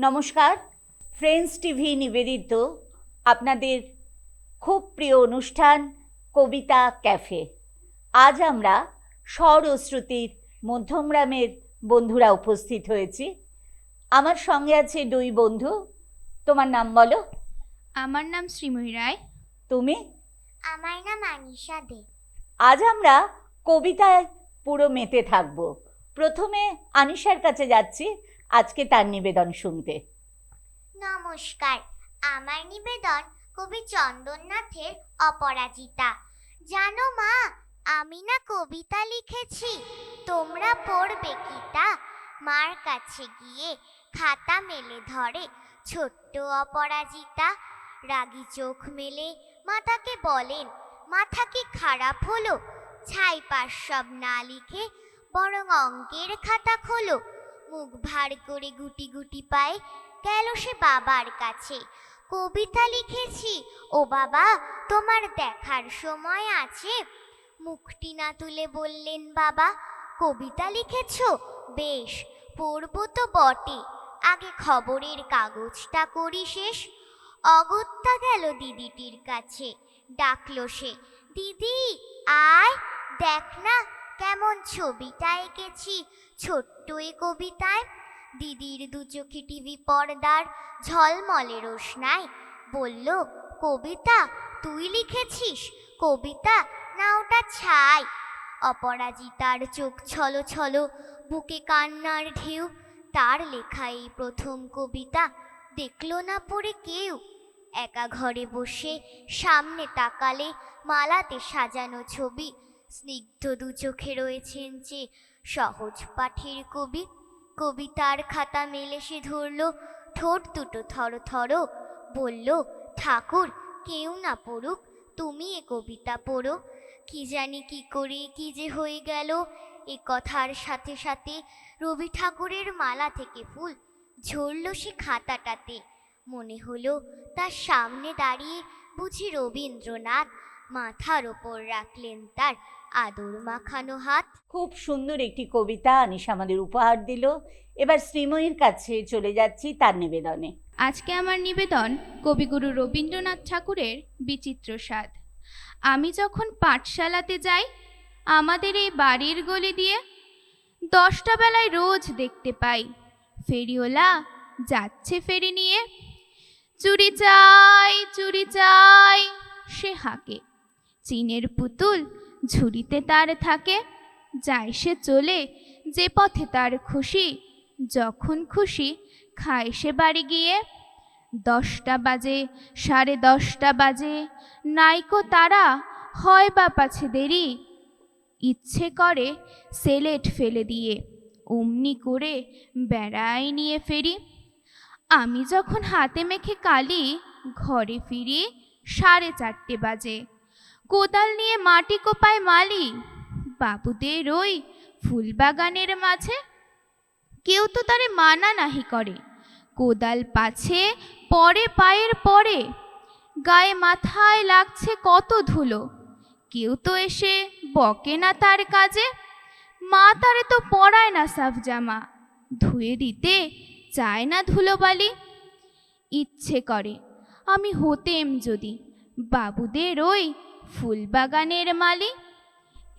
নমস্কার। Friends TV নিবেদিত আপনাদের খুব প্রিয় অনুষ্ঠান কবিতা ক্যাফে। আজ আমরা স্বর ও শ্রুতির মধ্যমগ্রামের বন্ধুরা উপস্থিত হয়েছি। আমার সঙ্গে আছে দুই বন্ধু। তোমার নাম বলো। আমার নাম শ্রীময়ী রায়। তুমি? আমার নাম আনিশা দে। আজ আমরা কবিতায় পুরো মেতে থাকব। প্রথমে আনিশার কাছে যাচ্ছি। আজকে তার নিবেদন শুনতে। নমস্কার, আমার নিবেদন কবি চন্দননাথের অপরাজিতা। জানো মা, আমি না কবিতা লিখেছি, তোমরা পড়বে কি তা মার কাছে গিয়ে খাতা মেলে ধরে, ছোট্ট অপরাজিতা। রাগী চোখ মেলে মাতাকে বলেন, মাথা কি খারাপ হলো? ছাই পাশ সব না লিখে বরং অঙ্কের খাতা খোলো। মুখ ভার করে গুটি গুটি পায়, গেল সে বাবার কাছে। কবিতা লিখেছি, ও বাবা, তোমার দেখার সময় আছে। মুখটি না তুলে বললেন, বাবা, কবিতা লিখেছ? বেশ, পড়ব তো বটে। আগে খবরের কাগজটা করি শেষ। অগত্যা গেল দিদিটির কাছে। ডাকলো সে, দিদি, আয়, দেখ না কেমন ছবিটা এঁকেছি? ছোট্ট এ কবিতায়। দিদির দু চোখে টিভি পর্দার ঝলমলে রোশনায়। বলল, কবিতা, তুই লিখেছিস? কবিতা, না ওটা ছাই। অপরাজিতার চোখ ছলো ছলো, বুকে কান্নার ঢেউ। তার লেখা এই প্রথম কবিতা। দেখল না পড়ে কেউ। একা ঘরে বসে সামনে তাকালে মালাতে সাজানো ছবি। স্নিগ্ধ দু চোখে রয়েছেন যে সহজ পাঠের কবি। কবিতার খাতা মেলে সে ধরল, ঠোঁট দুটো থর থর। বলল, ঠাকুর, কেউ না পড়ুক, তুমি এ কবিতা পড়ো। কি জানি কি করে, কি যে হয়ে গেল। এ কথার সাথে সাথে রবি ঠাকুরের মালা থেকে ফুল ঝরল সে খাতাটাতে। মনে হলো, তার সামনে দাঁড়িয়ে বুঝি রবীন্দ্রনাথ মাথার ওপর রাখলেন তার আদর মাখানো হাত। খুব সুন্দর একটি কবিতা আনিশা আমাদের উপহার দিল। এবার শ্রীময়ীর কাছে চলে যাচ্ছি তার নিবেদনে। আজকে আমার নিবেদন কবিগুরু রবীন্দ্রনাথ ঠাকুরের বিচিত্র স্বাদ। আমি যখন পাঠশালাতে যাই আমাদের এই বাড়ির গলি দিয়ে দশটা বেলায় রোজ দেখতে পাই। ফেরিওলা যাচ্ছে ফেরি নিয়ে চুরি চাই চুরি চাই সে হাঁকে। চীনের পুতুল ঝুড়িতে তার থাকে, যায় সে চলে যে পথে তার খুশি। যখন খুশি খায় সে বাড়ি গিয়ে। দশটা বাজে, সাড়ে দশটা বাজে, নাইকো তারা হয় বা পাছে দেরি। ইচ্ছে করে সেলেট ফেলে দিয়ে, অমনি করে বেড়াই নিয়ে ফেরি। আমি যখন হাতে মেখে কালি, ঘরে ফিরি সাড়ে চারটে বাজে। কোদাল নিয়ে মাটি কোপায় মালি। বাবুদের ওই ফুলবাগানের মাঝে কেউ তো তারে মানা নাহি করে। কোদাল পাছে পরে পায়ের পরে। গায়ে মাথায় লাগছে কত ধুলো। কেউ তো এসে বকে না তার কাজে। মা তারে তো পরায় না সাফ জামা। ধুয়ে দিতে চায় না ধুলোবালি ইচ্ছে করে, আমি হতেম যদি। বাবুদের ওই ফুলবাগানের মালি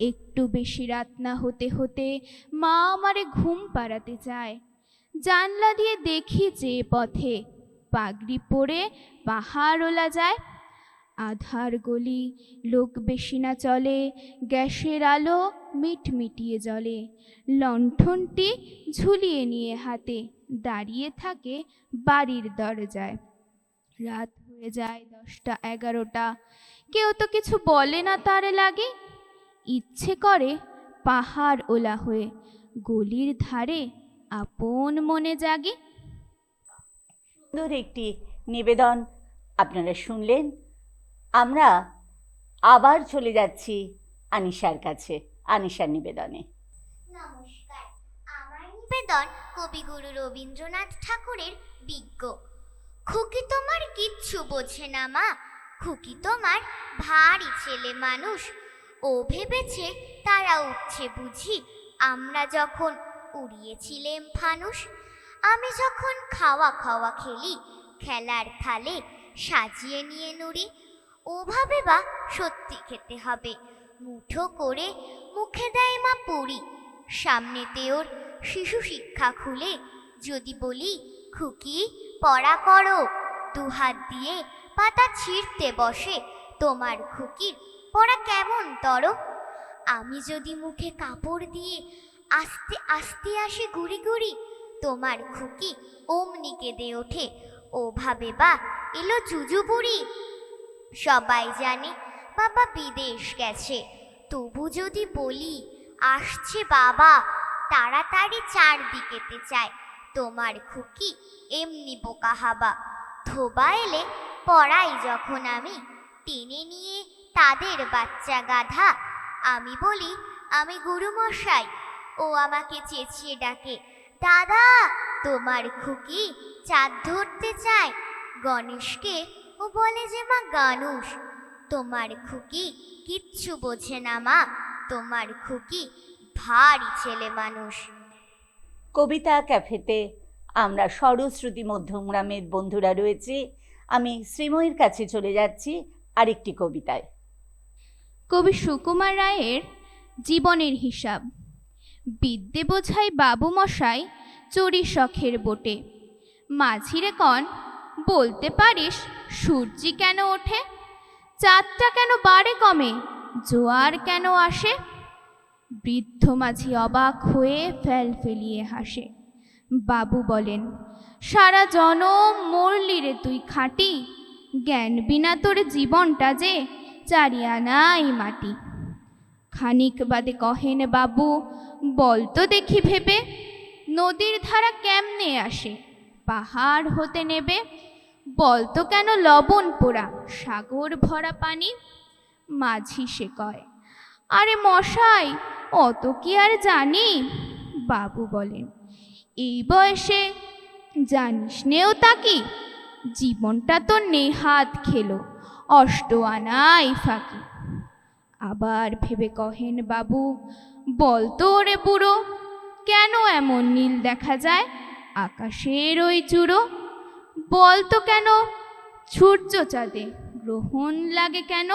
একটু বেশি রাত না হতে হতে মা আমারে ঘুম পাড়াতে চায় জানলা দিয়ে দেখি যে পথে পাগড়ি পরে পাহাড় ওলা যায়। আধার গলি, লোক বেশি না চলে, গ্যাসের আলো মিটমিটিয়ে জ্বলে। লণ্ঠনটি ঝুলিয়ে নিয়ে হাতে দাঁড়িয়ে থাকে বাড়ির দরজায়। রাত হয়ে যায় দশটা এগারোটা। কেউ তো কিছু বলে না তারে লাগে। ইচ্ছে করে পাহাড় ওলা হয়ে গলির ধারে আপন মনে জাগে। সুন্দর একটি নিবেদন আপনারা শুনলেন। আমরা আবার চলে যাচ্ছি আনিশার কাছে আনিশার নিবেদনে। নমস্কার। আমার নিবেদন কবিগুরু রবীন্দ্রনাথ ঠাকুরের বিজ্ঞ। খুকি তোমার কিচ্ছু বোঝে না মা খুকি তোমার ভারী ছেলে মানুষ। ও ভেবেছে তারা উঠছে বুঝি। আমরা যখন উড়িয়েছিলেম ফানুস আমি যখন খাওয়া খাওয়া খেলি, খেলার থালে সাজিয়ে নিয়ে নুড়ি। ওভাবে বা সত্যি খেতে হবে। মুঠো করে মুখে দেয় মা পুরি। সামনেতে ওর শিশু শিক্ষা খুলে। যদি বলি, খুকি, পড়া করো। দুহাত দিয়ে পাতা ছিঁড়তে বসে। তোমার খুকির পড়া কেমন তর? আমি যদি মুখে কাপড় দিয়ে আস্তে আস্তে আসে গুড়ি গুড়ি তোমার খুকি অমনি কেঁদে ওঠে। ওভাবে বা এলো জুজু বুড়ি। সবাই জানে বাবা বিদেশ গেছে। তবু যদি বলি, আসছে বাবা, তাড়াতাড়ি চারদিকেতে চায়। তোমার খুকি এমনি বোকা হাবা। ধোবা এলে পড়াই যখন আমি, টেনে নিয়ে তাদের বাচ্চা গাধা। আমি বলি, আমি গুরুমশাই, ও আমাকে চেঁচিয়ে ডাকে, দাদা, তোমার খুকি চাঁদ ধরতে চায়, গণেশকে ও বলে যে মা গানুষ তোমার খুকি কিচ্ছু বোঝে না মা, তোমার খুকি ভারী ছেলে মানুষ। কবিতা ক্যাফেতে আমরা স্বরশ্রুতি মধ্যমগ্রামের বন্ধুরা রয়েছে আমি শ্রীময়ীর কাছে চলে যাচ্ছি আরেকটি কবিতায়। কবি সুকুমার রায়ের জীবনের হিসাব। বিদ্যে বোঝাই বাবু মশাই চড়ি শখের বোটে। মাঝিরে কন, বলতে পারিস সূর্যি কেন ওঠে? চাঁদটা কেন বাড়ে কমে? জোয়ার কেন আসে? বৃদ্ধ মাঝি অবাক হয়ে ফেল ফেলিয়ে হাসে। বাবু বলেন সারা জনম মরলি রে তুই খাঁটি। জ্ঞান বিনা তোর জীবনটা যে চারিয়ানাই মাটি। খানিক বাদে কহেন বাবু, বল তো দেখি ভেবে, নদীর ধারা কেমনে আসে? পাহাড় হতে নেবে, বল তো কেন লবণ পোড়া? সাগর ভরা পানি? মাঝি সে কয়, আরে মশাই, অত কি আর জানি? বাবু বলেন, এই বয়সে জানিস নেও তা কি? জীবনটা তো নেহাত খেলো, অষ্ট আনাই ফাঁকি। আবার ভেবে কহেন বাবু, বল তো ওরে বুড়ো, কেন এমন নীল দেখা যায় আকাশের ওই চূড়ো? বল তো কেন সূর্য চাঁদে গ্রহণ লাগে কেন?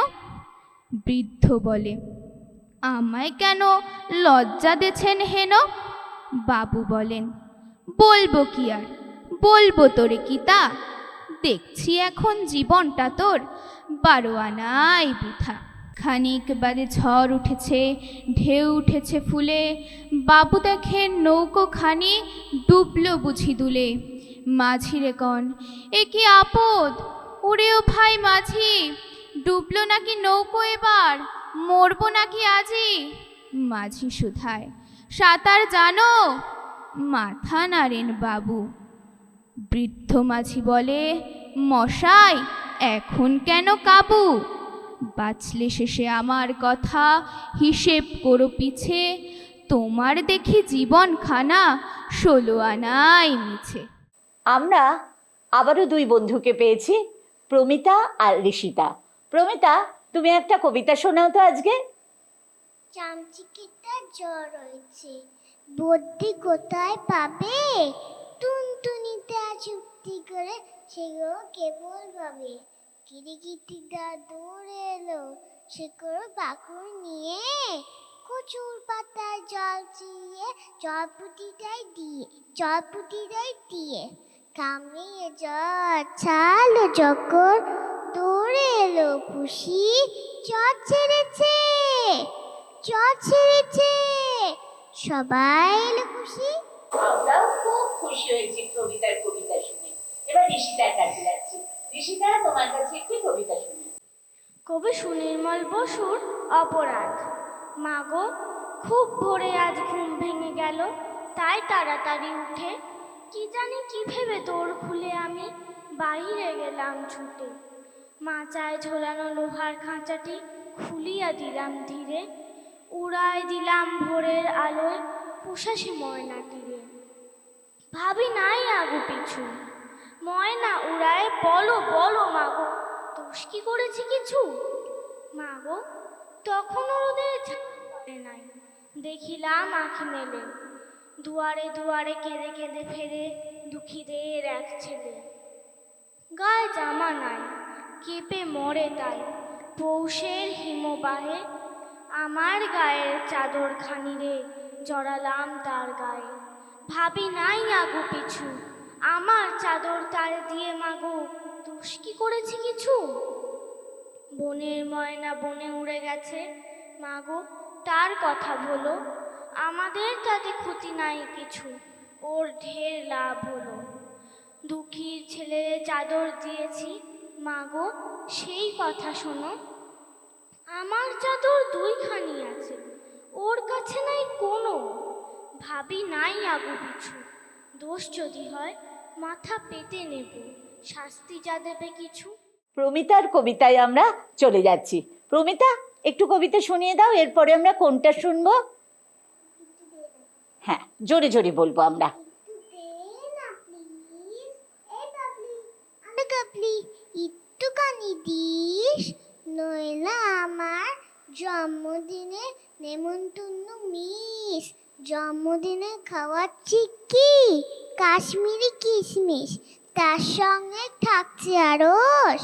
বৃদ্ধ বলে, আমায় কেন লজ্জা দেছেন হেন? বাবু বলেন, বলব কি আর? বলব তোরে কি তা দেখছি এখন জীবনটা তোর বারো আনাই বৃথা। খানিক বাদে ঝড় উঠেছে, ঢেউ উঠেছে ফুলে, বাবু দেখেন নৌকো খানি ডুবলো বুঝি দুলে। মাঝিরে কন, এ কি আপদ? ওরেও ভাই মাঝি, ডুবলো নাকি নৌকো এবার? মরবো নাকি আজি? মাঝি সুধায় সাঁতার জানো? মাথা নাড়েন বাবু। বৃদ্ধ মাঝি বলে মশাই এখন কেন কাবু বাঁচলে শেষে আমার কথা হিসেব করো পিছে। তোমার দেখি জীবন খানা ষোলো আনাই মিছে। আমরা আবারও দুই বন্ধুকে পেয়েছি প্রমিতা আর ঋষিতা। প্রমিতা তুমি একটা কবিতা শোনাও তো আজকে। চামচিকিটা জ্বর হয়েছে। বদ্যি কোথায় পাবে? টুনটুনিটা চুক্তি করে সেগুলো কেবল পাবে কিরিকিটিটা দৌড়ে এলো, সেগুলো পাকুর নিয়ে কচুর পাতায় জল চিয়ে, জলপুটিটাই দিয়ে জলপুটিটাই দিয়ে কামড়িয়ে জ্বর ছালো যখন দৌড়ে এলো, খুশি জ্বর ছেড়েছে জ্বর ছেড়েছে। সবাই এলো খুশি। আমরা খুব খুশি হয়েছি প্রমিতার কবিতা শুনে। এবার ঋষিতার কাছে যাচ্ছি। তোমার কাছে একটি কবিতা শুনি। কবি সুনির্মল বসুর অপরাধ। মাগো, খুব ভোরে আজ ঘুম ভেঙে গেল, তাই তাড়াতাড়ি উঠে। কি জানি, কি ভেবে তোর খুলে আমি, বাইরে গেলাম ছুটে। মাচায় ঝোলানো লোহার খাঁচাটি খুলিয়া দিলাম ধীরে। উড়ায় দিলাম ভোরের আলোয় উষাসী ময়না তীরে ভাবি নাই আগু পিছু। ময়না উড়ায়, বলো বলো মাগো, দোষ কি করেছি কিছু? মাগো ঝাঁক পড়ে নাই। দেখিলাম আঁখি মেলে, দুয়ারে দুয়ারে কেঁদে কেঁদে ফেরে দুঃখীদের এক ছেলে। গায়ে জামা নাই, কেঁপে মরে তাই। পৌষের হিমবাহে আমার গায়ের চাদর খানি রে, জড়ালাম তার গায়ে। ভাবি নাই আগু পিছু। আমার চাদর তার দিয়ে মাগো। দোষ কি করেছি কিছু? বনের ময়না বনে উড়ে গেছে। মাগো, তার কথা বলো। আমাদের তাতে ক্ষতি নাই কিছু। ওর ঢের লাভ হলো। দুঃখীর ছেলে চাদর দিয়েছি। মাগো, সেই কথা শোনো। আমার চাদর দুইখানি আছে। ওর কাছে নাই কোনো। ভাবি নাই আগু পিছু। দোষ যদি হয় মাথা পেতে নেব। শাস্তি যা দেবে কিছু। প্রমিতার কবিতায় আমরা চলে যাচ্ছি। প্রমিতা একটু কবিতা শুনিয়ে দাও এরপরে আমরা কোনটা শুনব? হ্যাঁ জোরে জোরে বলব আমরা। একটুখানি দিস নইলে আমার জন্মদিনে নেমন্তন্ন মিস। জন্মদিনে খাওয়াচ্ছি কি? কাশ্মীরি কিশমিশ। তার সঙ্গে থাকছে আরস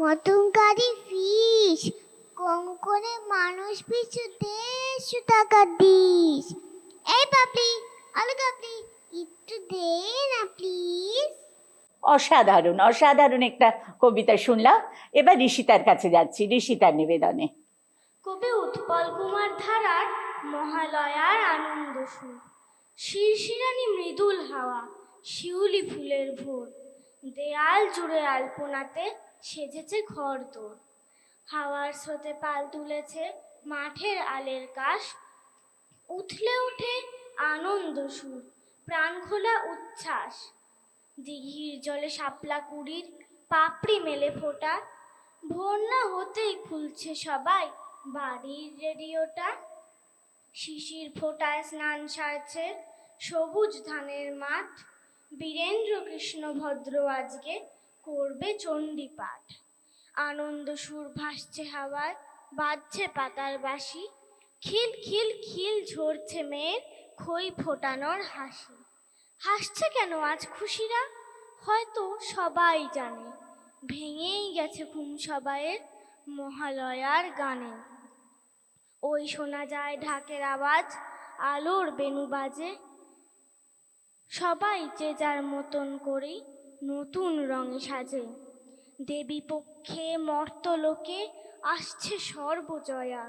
মটনকারি ফিস কম করে মানুষ পিছু দেড়শো টাকা দিস। এই পাপড়ি আলু কাপড়ি একটু দে না প্লিজ। অসাধারণ অসাধারণ একটা কবিতা শুনলাম। এবার ঋষিতার কাছে যাচ্ছি ঋষিতার নিবেদনে। কবি উৎপল কুমার ধারার মহালয়ার আনন্দ সুর শিরশিরানি মৃদুল হাওয়া, শিউলি ফুলের ভোর। দেয়াল জুড়ে আলপনাতে সেজেছে ঘর তোর হাওয়ার স্রোতে পাল তুলেছে মাঠের আলের কাশ। উঠলে উঠে আনন্দ সুর, প্রাণ খোলা উচ্ছ্বাস। দিঘির জলে শাপলা কুড়ির পাপড়ি মেলে ফোটা। ভোর না হতেই খুলছে সবাই বাড়ির রেডিওটা। শিশির ফোটায় স্নান সারছে। সবুজ ধানের মাঠ। বীরেন্দ্র কৃষ্ণ ভদ্র আজকে করবে চণ্ডী পাঠ আনন্দ সুর ভাসছে হাওয়ায়, বাজছে পাতার বাসি খিল খিল খিল ঝরছে মেয়ের খই ফোটানোর হাসি। হাসছে কেন আজ খুশিরা? হয়তো সবাই জানে। ভেঙেই গেছে ঘুম সবাইয়ের মহালয়ার গানে। ওই শোনা যায়, ঢাকের আওয়াজ, আলোর বেনু বাজে। সবাই যে যার মতন করেই নতুন রঙে সাজে। দেবী পক্ষে মর্তলোকে আসছে সর্বজয়া।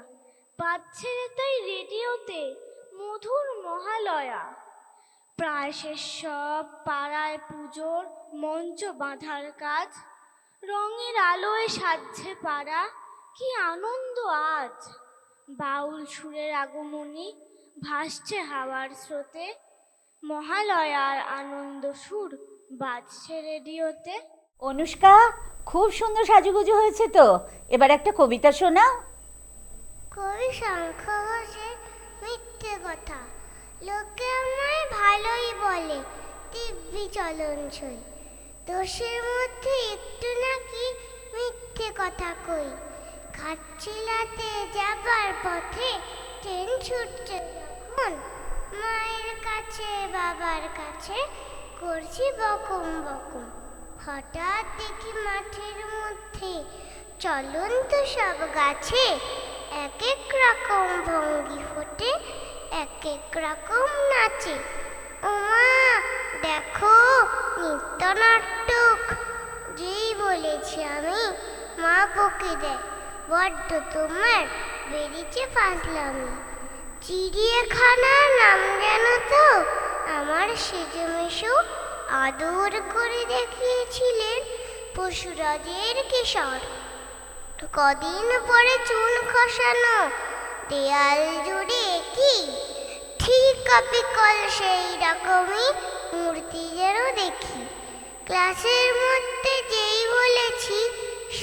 পাচ্ছে তাই রেডিওতে মধুর মহালয়া। প্রায় শেষ সব পাড়ায় পুজোর মঞ্চ বাঁধার কাজ। রঙের আলোয় সাজছে পাড়া, কি আনন্দ আজ। বাউল সুরের আগমনী ভাসছে হাওয়ার স্রোতে। মহালয়ার আনন্দ সুর বাজছে রেডিওতে। অনুষ্কা খুব সুন্দর সাজুগুজু হয়েছে তো? এবার একটা কবিতা শোনাও। কবি শঙ্খ ঘোষের মিথ্যে কথা। লোকে আমায় ভালোই বলে দিব্যি চলন ছই দোষের মধ্যে একটু নাকি মিথ্যে কথা কই। খাচ্ছিলাতে যাবার পথে ট্রেন ছুটছে যখন। মায়ের কাছে, বাবার কাছে করছি বকম বকম। হঠাৎ দেখি মাঠের মধ্যে চলন্ত সব গাছে এক এক রকম ভঙ্গি ফোটে, এক এক রকম নাচে। ওমা, দেখো, নৃত্য নাটক। যেই বলেছি আমি, মা বকে দেয়। বড্ড তোমার বেরিয়েছে ফাজলামি। চিড়িয়াখানার নাম জানো তো? আমার সেজে মেশো আদর করে দেখিয়েছিলেন পশুরাজের কিশোর। কদিন পরে চুন খসানো, দেয়াল জুড়ে কি? ঠিক বিকল সেই রকমই মূর্তি যেন দেখি। ক্লাসের মধ্যে যেই বলেছি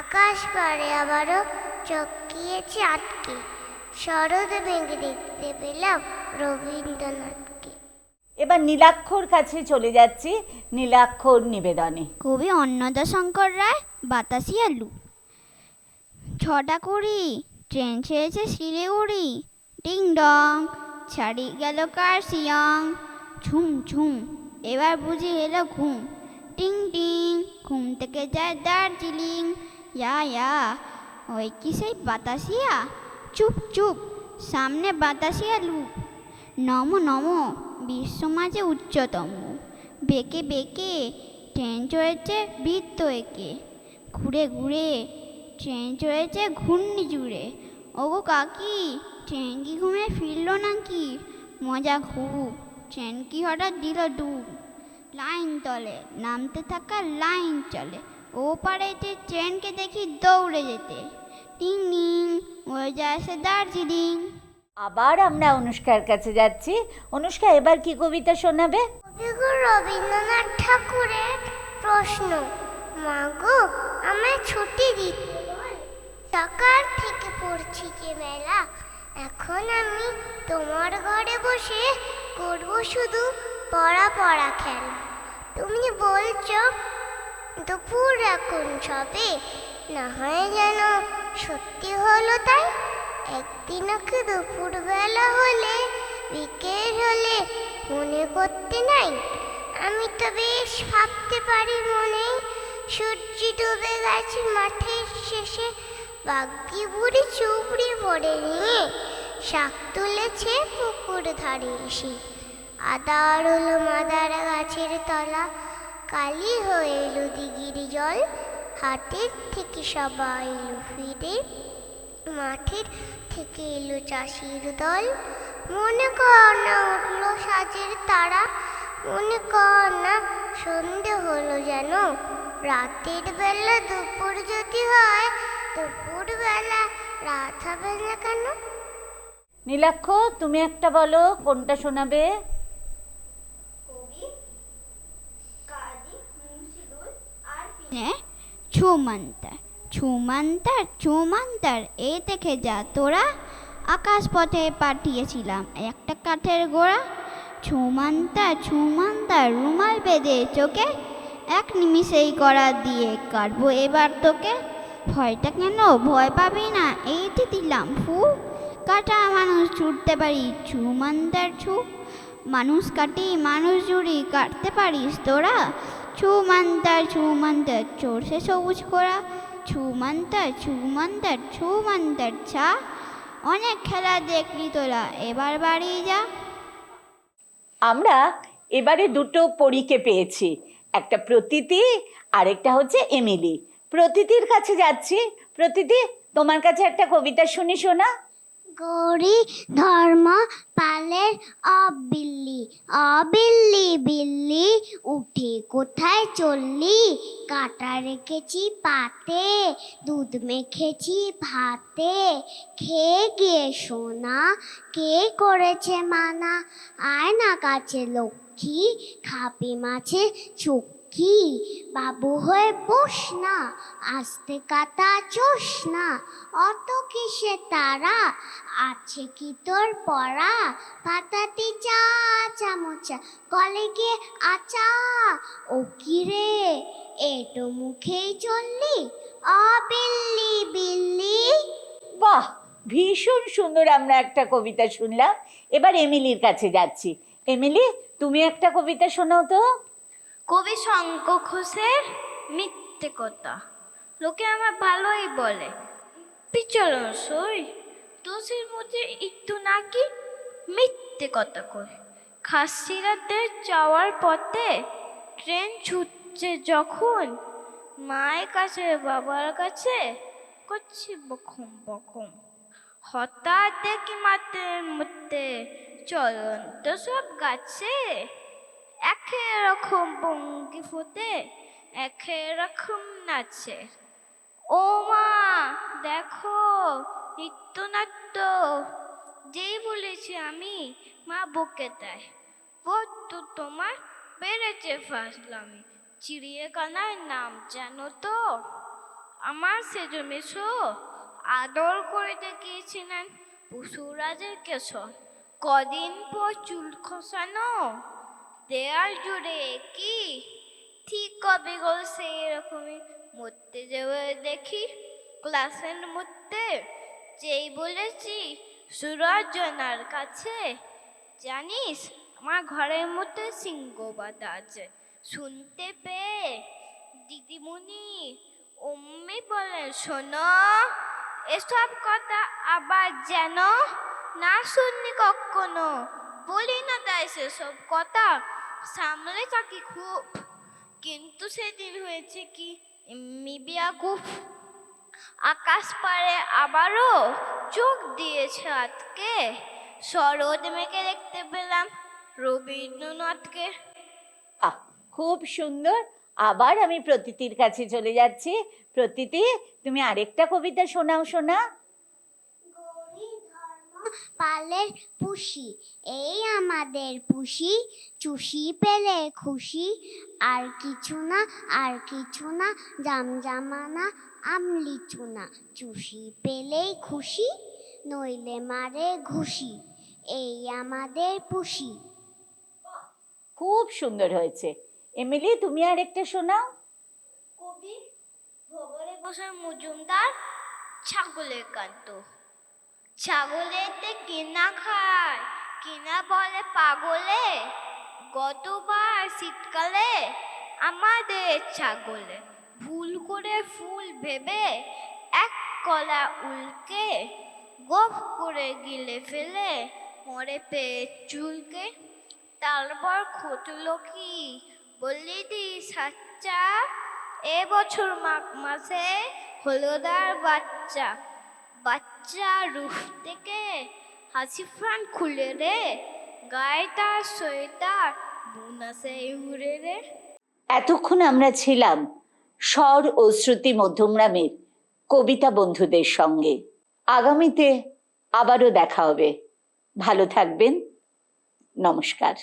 আকাশ পারে আবারও চকিয়েছে আটকে। শরৎ ভেঙে দেখতে পেলাম রবীন্দ্রনাথকে। এবার নীলাক্ষর কাছে চলে যাচ্ছি নীলাক্ষর নিবেদনে। কবি অন্নদা শঙ্কর রায় বাতাসি আলু। ছটা কুড়ি ট্রেন ছেড়েছে শিলিগুড়ি। টিং ডং ছাড়ি গেল কার সিয়ং ঝুম ঝুম এবার বুঝি এলো ঘুম। টিং টিং ঘুম থেকে যায় দার্জিলিং। ইয়া ইয়া ওই কি সেই বাতাসিয়া চুপ চুপ সামনে বাতাসিয়া লুপ নম নম বিশ্ব মাঝে উচ্চতম বেঁকে বেঁকে ট্রেন চড়েছে বৃত্ত এঁকে ঘুরে ঘুরে ট্রেন চড়েছে ঘূর্ণি জুড়ে ওগো কাকি ট্রেন কি ঘুমে ফিরলো নাকি মজা খুব ট্রেন কি হঠাৎ দিল ডুব লাইন তলে নামতে থাকা লাইন চলে ও পারেতে ট্রেনকে দেখি দৌড়ে যেতে। টিং টিং উড়ে যায় দার্জিলিং। আবার আমরা অনুষ্কার কাছে যাচ্ছি। অনুষ্কা এবার কি কবিতা শোনাবে? কবিগুরু রবীন্দ্রনাথ ঠাকুরের প্রশ্ন। মাগো আমায় ছুটি দিতে বল। সকাল থেকে পড়ছি যে মেলা। এখন আমি তোমার ঘরে বসে করব শুধু পড়া পড়া খেলা। তুমি বলছো দুপুর এখন সবে। না হয় যেন সত্যি হলো তাই। একদিন ওকে দুপুর বেলা হলে, বিকেল হলে মনে করতে নাই। আমি তো বেশ ভাবতে পারি মনে। সূর্য ডুবে গেছে মাঠের শেষে। বাগ্যি বুড়ি চুবড়ি ভরে নিয়ে শাক তুলেছে পুকুর ধারে এসে। আদার হলো মাদার গাছের তলা। কালি হয়ে এলো দিঘির জল। হাটের থেকে সবাই এলো ফিরে। মাঠের থেকে এলো চাষির দল। মনে কর না উঠল সাজের তারা। মনে কর না সন্ধে হলো যেন। রাতের বেলা দুপুর যদি হয়, দুপুর বেলা রাত হবে না কেন? নীলাক্ষ, তুমি একটা বলো, কোনটা শোনাবে? নে ছুমান্তার ছুমান্তার ছুমান্তার এই দেখে যা তোরা আকাশ পথে পাঠিয়েছিলাম একটা কাঠের গোড়া ছুমান্তার ছুমান্তার রুমাল বেঁধে চোখে এক নিমিষেই করা দিয়ে কাটবো এবার তোকে ভয়টা কেন? ভয় পাবি না, এইটি দিলাম, ফু। কাটা মানুষ ছুটতে পারি, ছুমান্তার ছু। মানুষ কাটি, মানুষ জুড়ি, কাটতে পারিস তোরা। ছুমান্তার ছুমান্তার চড়ছে সবুজ করা ছুমান্তার ছুমান্তার ছুমান্তার ছা অনেক খেলা দেখলি তোরা, এবার বাড়ি যা। আমরা এবারে দুটো পরীকে পেয়েছি, একটা প্রতীতি আরেকটা হচ্ছে এমিলি। প্রতীতির কাছে যাচ্ছি। প্রতীতি, তোমার কাছে একটা কবিতা শুনি শোনা গৌরী ধর্ম পালের অবিল্লি। অবিল্লি বিল্লি, উঠে কোথায় চললি? কাটা রেখেছি পাতে, দুধ মেখেছি ভাতে। খেয়ে গিয়ে সোনা, কে করেছে মানা? আয় না কাছে লক্ষ্মী, খাপি মাছে চুক্কি বাবু হয়ে বস না, আস্তে কাটা চোস না, অত কিসে তারা? আছে কি তোর পড়া? পাতাতে চা, চামচা কলে গিয়ে আচা। ও কি রে? এটো মুখেই চললি? অ বিল্লি বিল্লি। বাহ, ভীষণ সুন্দর আমরা একটা কবিতা শুনলাম। এবার এমিলির কাছে যাচ্ছি। এমিলি, তুমি একটা কবিতা শোনাও তো। কবি শঙ্ক ঘোষের মিথ্যে কথা। লোকে আমার ভালোই বলে। বিচরণ সই, দোষের মধ্যে একটু নাকি মিথ্যে কথা কই। খাসিরাতে যাওয়ার পথে ট্রেন ছুটছে যখন মায়ের কাছে, বাবার কাছে করছি বখম বখম। হঠাৎ দেখি মাঠের মধ্যে চলন্ত সব গাছে একে রকম ভঙ্গি ফুটে, একে রকম নাচে। ও মা, দেখো, নিত্যনাট্য। যেই বলেছি আমি, মা বকে দেয়। তো তোমার বেড়েছে ফাসলামি চিড়িয়াখানার নাম জানো তো। আমার সেজ মেশো আদর করে দেখিয়েছিলেন পশুরাজের কেশর। কদিন পর চুল খসানো। দেয়াল জুড়ে কি? ঠিক কবে গো সেই রকমই মরতে যাবে দেখি, ক্লাসের মধ্যে। যেই বলেছি সুরজনার কাছে। জানিস, আমার ঘরের মধ্যে সিংহ আছে। শুনতে পেয়ে দিদিমণি অম্মি বলেন শোনো, এসব কথা আবার যেন না শুননি কখনো। বলি না তাই সেসব কথা। সামনে থাকি খুব। কিন্তু সেদিন হয়েছে কি? এমনি বিয়াকুফ আকাশ পারে আবারও চোখ দিয়েছে আজকে শরৎ মেঘে দেখতে পেলাম রবীন্দ্রনাথকে। খুব সুন্দর। আবার আমি প্রতীতির কাছে চলে যাচ্ছি। প্রতীতি, তুমি আরেকটা কবিতা শোনাও শোনা পালের পুষি। এই আমাদের পুষি চুষি পেলে খুশি। আর কিছু না আর কিছু না জামজামানা আমলি চুনা চুষি পেলেই খুশি নইলে মারে ঘুষি। এই আমাদের পুষি। খুব সুন্দর হয়েছে। এমিলি তুমি আরেকটা শোনাও। কবি ভবরে বসার মজুমদার ছাগলের কান্ত ছাগলেতে কিনা খায়, কিনা বলে পাগলে? গতবার শীতকালে আমাদের ছাগলে ভুল করে ফুল ভেবে এক কলা উল্কে গোফ করে গিলে ফেলে, মরে পেয়ে চুলকে। তারপর খটলো কি? বললি দি সাচ্চা এবছর মাঘ মাসে হলুদার বাচ্চা। বাচ্চা রুফ থেকে হাসি ফ্রান খুলে রে। গায়ে তার সোয়েটার বুনাসে উড়ে রে এতক্ষণ আমরা ছিলাম স্বর ও শ্রুতি মধ্যমগ্রামের কবিতা বন্ধুদের সঙ্গে। আগামীতে আবারও দেখা হবে। ভালো থাকবেন। নমস্কার।